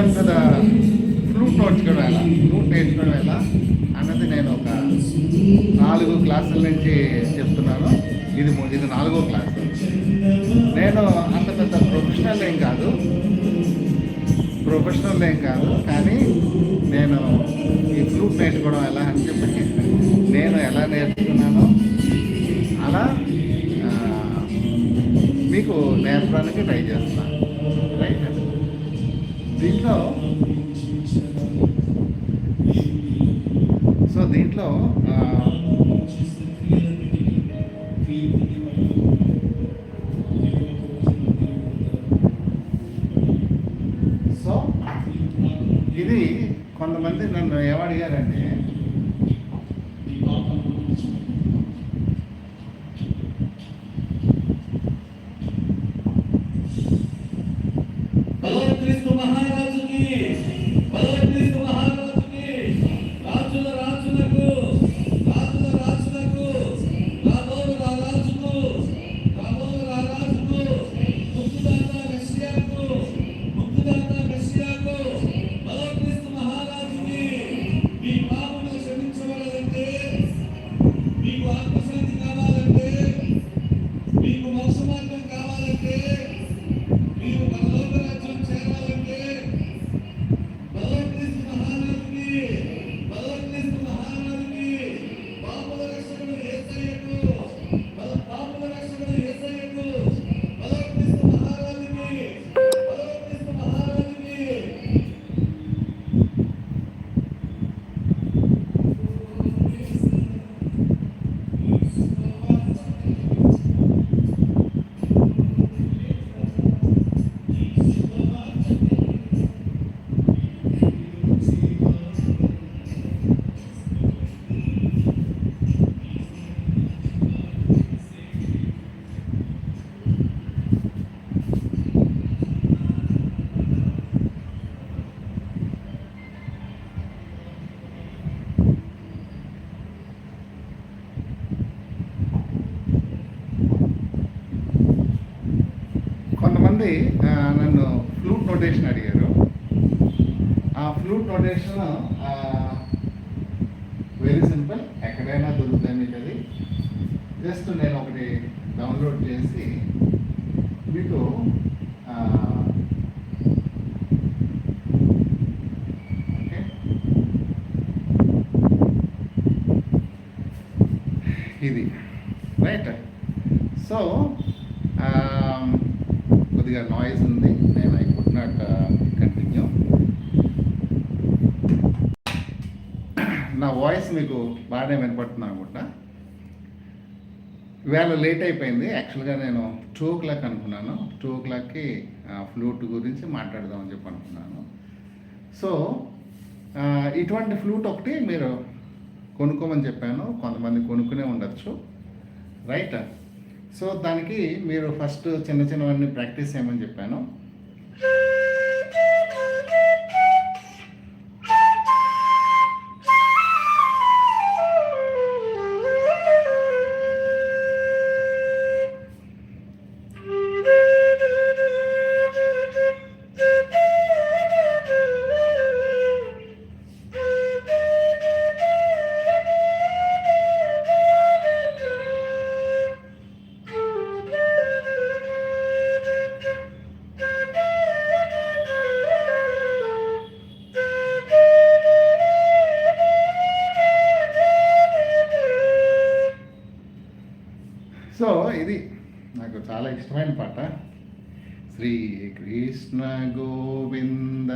Welcome to the flute నేర్చుకోవడం ఎలా flute నేర్చుకోవడం ఎలా అన్నది నేను ఒక నాలుగు క్లాసుల నుంచి చెప్తున్నాను. ఇది ఇది నాలుగో క్లాస్. నేను అంత పెద్ద ప్రొఫెషనల్ ఏం కాదు. ప్రొఫెషనల్ ఏం కాదు. కానీ నేను ఈ ఫ్లూట్ నేర్చుకోవడం ఎలా అని చెప్పి నేను ఎలా నేర్చుకున్నానో అలా మీకు నేర్పడానికి ట్రై చేస్తున్నాను దీంట్లో సో దీంట్లో సో ఇది కొంతమంది నన్ను ఏమడిగారంటే నోటేషన్ అడిగారు. ఆ ఫ్లూట్ నోటేషన్ వెరీ సింపుల్ ఎక్కడైనా దొరుకుతాయి మీకు అది. జస్ట్ నేను ఒకటి డౌన్లోడ్ చేసి మీకు ఓకే. ఇది. రైట్ సో కొద్దిగా నాయిస్ ఉంది. నేను ఐ కంటిన్యూ నా వాయిస్ మీకు బాగానే వినపడుతుంది అనుకుంటా ఇవాళ లేట్ అయిపోయింది. యాక్చువల్గా నేను టూ ఓ క్లాక్ అనుకున్నాను టూ ఓ క్లాక్కి ఫ్లూట్ గురించి మాట్లాడదామని చెప్పి అనుకున్నాను. సో ఇటువంటి ఫ్లూట్ ఒకటి మీరు కొనుక్కోమని చెప్పాను. కొంతమంది కొనుక్కునే ఉండొచ్చు. రైట్ సో దానికి మీరు ఫస్ట్ చిన్న చిన్నవన్నీ ప్రాక్టీస్ చేయమని చెప్పాను. Música సో ఇది నాకు చాలా ఇష్టమైన పాట. శ్రీ కృష్ణ గోవింద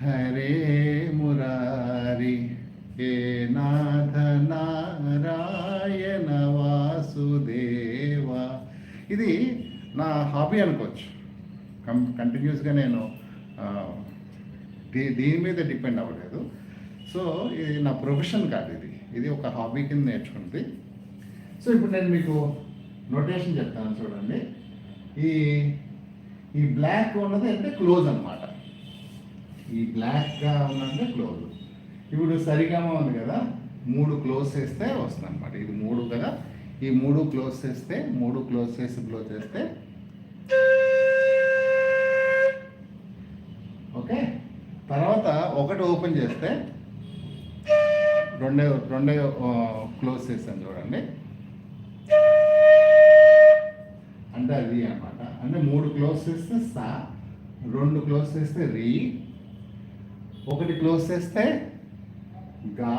హరే మురారి హే నాథ నారాయణ వాసుదేవ. ఇది నా హాబీ అనుకోవచ్చు. కం కంటిన్యూస్గా నేను దీ దీని మీద డిపెండ్ అవ్వలేదు. సో ఇది నా ప్రొఫెషన్ కాదు ఇది. ఇది ఒక హాబీ కింద నేర్చుకుంది. సో ఇప్పుడు నేను మీకు నోటేషన్ చెప్తాను చూడండి. ఈ ఈ బ్లాక్ ఉన్నది అంటే క్లోజ్ అనమాట ఈ బ్లాక్గా ఉన్నదంటే క్లోజ్ ఇప్పుడు సరిగమ ఉంది కదా మూడు క్లోజ్ చేస్తే వస్తుంది అనమాట ఇది మూడు కదా ఈ మూడు క్లోజ్ చేస్తే మూడు క్లోజ్ చేసి బ్లో చేస్తే. ఓకే? తర్వాత ఒకటి ఓపెన్ చేస్తే రెండే రెండే క్లోజ్ చేస్తాను చూడండి. అంటే అది అన్నమాట. అంటే మూడు క్లోజ్ చేస్తే సా రెండు క్లోజ్ చేస్తే రీ ఒకటి క్లోజ్ చేస్తే గా.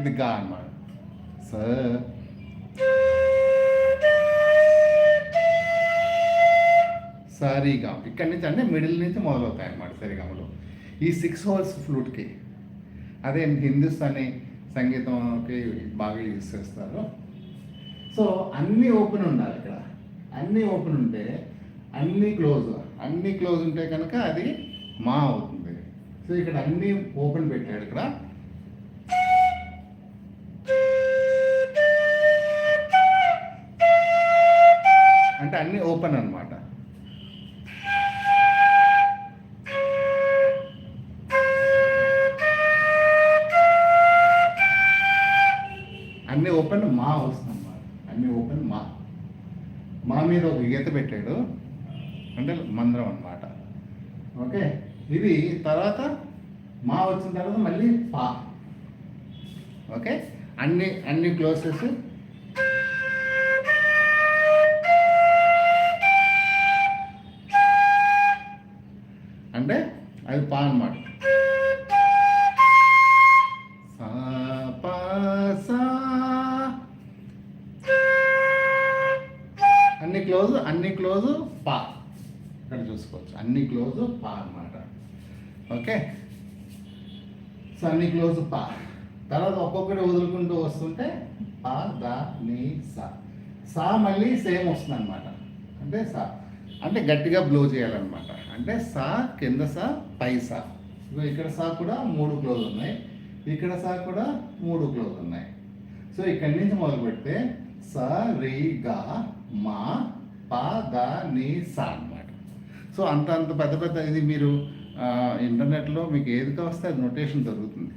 ఇది గా అనమాట స. సరిగా ఇక్కడి నుంచి అంటే మిడిల్ నుంచి మొదలవుతాయి అన్నమాట సరిగమలు. ఈ సిక్స్ హోల్స్ ఫ్లూట్కి. అదే హిందుస్థానీ సంగీతంకి బాగా యూజ్ చేస్తారు. సో అన్నీ ఓపెన్ ఉండాలి ఇక్కడ. అన్నీ ఓపెన్ ఉంటే అన్నీ క్లోజ్ అన్నీ క్లోజ్ ఉంటే కనుక అది మా అవుతుంది. సో ఇక్కడ అన్నీ ఓపెన్ పెట్టాడు ఇక్కడ. అంటే అన్నీ ఓపెన్ అన్నమాట. గీత పెట్టాడు. అంటే మందరం అన్నమాట. ఓకే? ఇది తర్వాత మా వచ్చిన తర్వాత మళ్ళీ పా ఓకే? అన్ని అన్ని క్లోసెస్ అంటే అది పా అన్నమాట. అన్ని క్లోజ్ అన్ని క్లోజ్ పా ఇక్కడ చూసుకోవచ్చు. అన్ని క్లోజ్ పా అన్నమాట. ఓకే? సో అన్ని క్లోజ్ పా తర్వాత ఒక్కొక్కటి వదులుకుంటూ వస్తుంటే పా ద నీ సా. సా మళ్ళీ సేమ్ వస్తుంది అనమాట అంటే సా. అంటే గట్టిగా బ్లో చేయాలన్నమాట. అంటే సా కింద సా పై సా. ఇక్కడ సా కూడా మూడు క్లోజ్ ఉన్నాయి ఇక్కడ సా కూడా మూడు క్లోజ్ ఉన్నాయి సో ఇక్కడి నుంచి మొదలు పెడితే స రి గ మా ప ద ని స అన్నమాట సో అంత అంత పెద్ద పెద్ద ఇది మీరు ఇంటర్నెట్లో మీకు ఏది కావస్తే అది నొటేషన్ దొరుకుతుంది.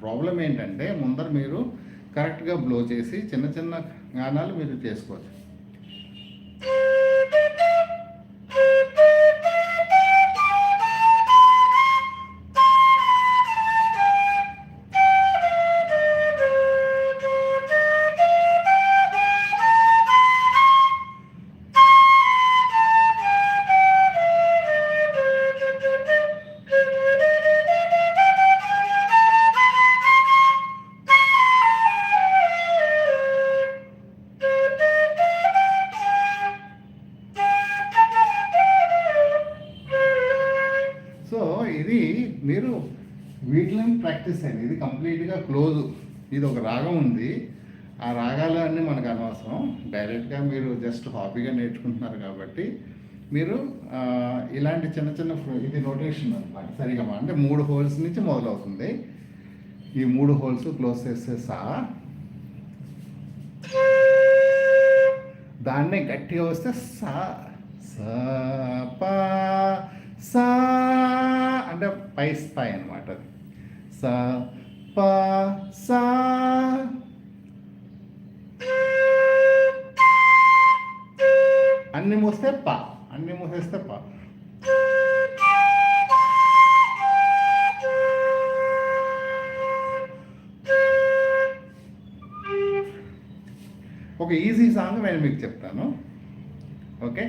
ప్రాబ్లం ఏంటంటే ముందర మీరు కరెక్ట్గా బ్లో చేసి చిన్న చిన్న గానాలు మీరు చేసుకోవచ్చు. ప్రాక్టీస్ అయింది. ఇది కంప్లీట్గా క్లోజ్ ఇది ఒక రాగం ఉంది. ఆ రాగాలు అన్నీ మనకు అనవసరం. డైరెక్ట్గా మీరు జస్ట్ హాబీగా నేర్చుకుంటున్నారు కాబట్టి మీరు ఇలాంటి చిన్న చిన్న ఇది నోటేషన్ అనమాట సరిగా అంటే మూడు హోల్స్ నుంచి మొదలవుతుంది. ఈ మూడు హోల్స్ క్లోజ్ చేస్తే సా దాన్నే గట్టిగా వస్తే సా సా పా సా అంటే పై స్థాయి అనమాట అది. సా పా సా అన్ని మూస్తే పా. అన్ని మూసేస్తే పా. ఒక ఈజీ సాంగ్ నేను మీకు చెప్తాను. ఓకే?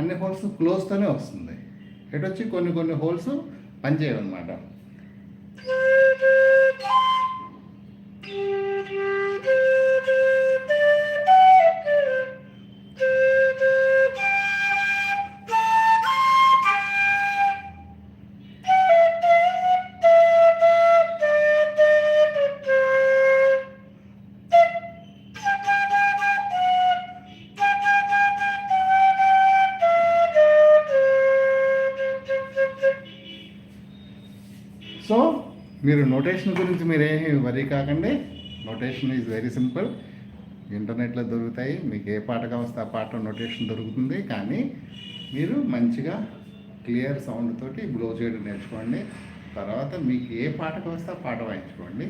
అన్ని హోల్స్ క్లోజ్తోనే వస్తుంది. ఎటు వచ్చి కొన్ని కొన్ని హోల్స్ పనిచేయవన్నమాట మీరు నోటేషన్ గురించి మీరేమి వరీ కాకండి. Notation is very simple. ఇంటర్నెట్లో దొరుకుతాయి. మీకు ఏ పాట కావస్తే ఆ పాట నోటేషన్ దొరుకుతుంది. కానీ మీరు మంచిగా క్లియర్ సౌండ్ తోటి బ్లో చేయడం నేర్చుకోండి. తర్వాత మీకు ఏ పాట కావస్తే ఆ పాట వాయించుకోండి.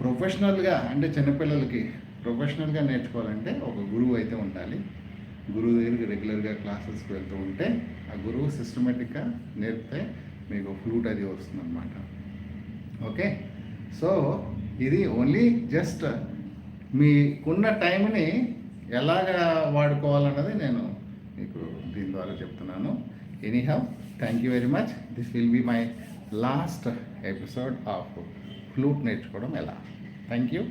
ప్రొఫెషనల్గా అంటే చిన్నపిల్లలకి ప్రొఫెషనల్గా నేర్చుకోవాలంటే ఒక గురువు అయితే ఉండాలి. గురువు దగ్గరికి రెగ్యులర్గా క్లాసెస్కి వెళ్తూ ఉంటే ఆ గురువు సిస్టమేటిక్గా నేర్పితే మీకు ఫ్లూట్ అది వస్తుందన్నమాట. ఓకే? సో ఇది ఓన్లీ జస్ట్ మీకున్న టైంని ఎలాగ వాడుకోవాలన్నది నేను మీకు దీని ద్వారా చెప్తున్నాను. Any have thank you very much this will be my last episode of flute నేర్చుకోవడం ఎలా? Thank you